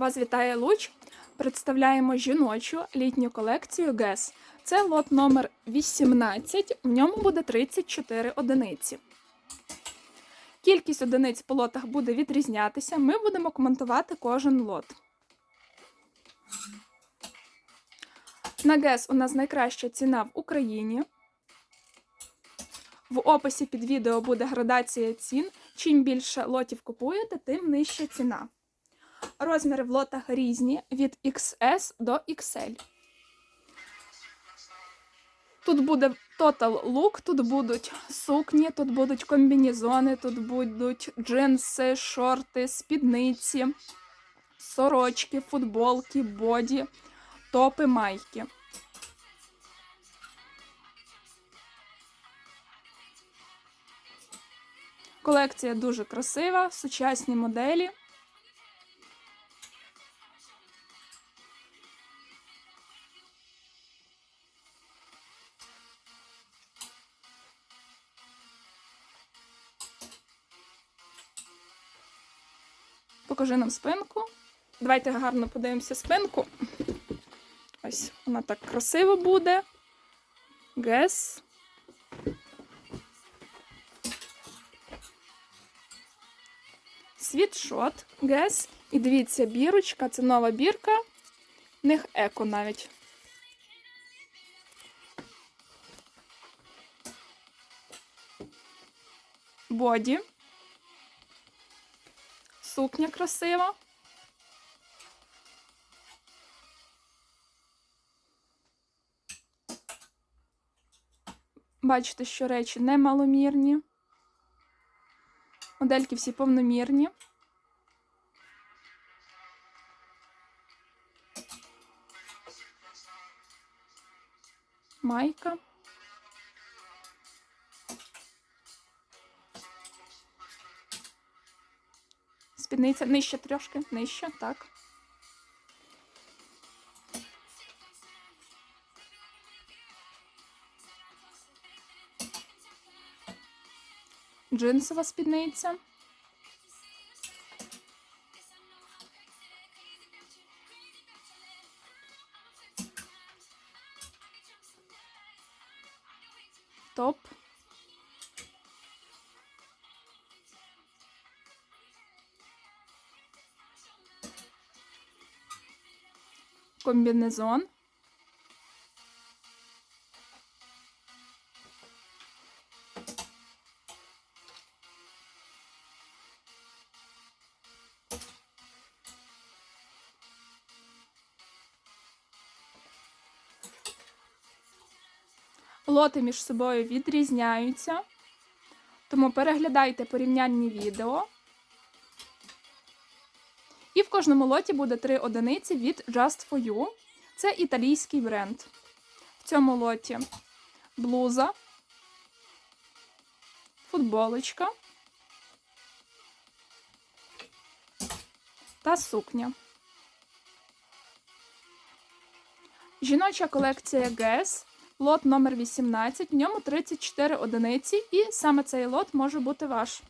Вас вітає Луч. Представляємо жіночу літню колекцію ГЕС. Це лот номер 18, в ньому буде 34 одиниці. Кількість одиниць по лотах буде відрізнятися. Ми будемо коментувати кожен лот. На ГЕС у нас найкраща ціна в Україні. В описі під відео буде градація цін. Чим більше лотів купуєте, тим нижча ціна. Розміри в лотах різні від XS до XL. Тут буде Total Look, тут будуть сукні, тут будуть комбінезони, тут будуть джинси, шорти, спідниці, сорочки, футболки, боді, топи, майки. Колекція дуже красива, сучасні моделі. Покажи нам спинку. Давайте гарно подивимося спинку. Ось вона так красиво буде. Гес. Світшот Гес. І дивіться, бірочка, це нова бірка. В них еко навіть. Боді. Сукня красива. Бачите, що речі не маломірні. Модельки всі повномірні. Майка. Спідниця нижче трошки, нижче, так. Джинсова спідниця. Топ. Комбінезон. Лоти між собою відрізняються, тому переглядайте порівняльні відео. І в кожному лоті буде три одиниці від Just for You. Це італійський бренд. В цьому лоті блуза, футболочка та сукня. Жіноча колекція Guess, лот номер 18, в ньому 34 одиниці, і саме цей лот може бути ваш.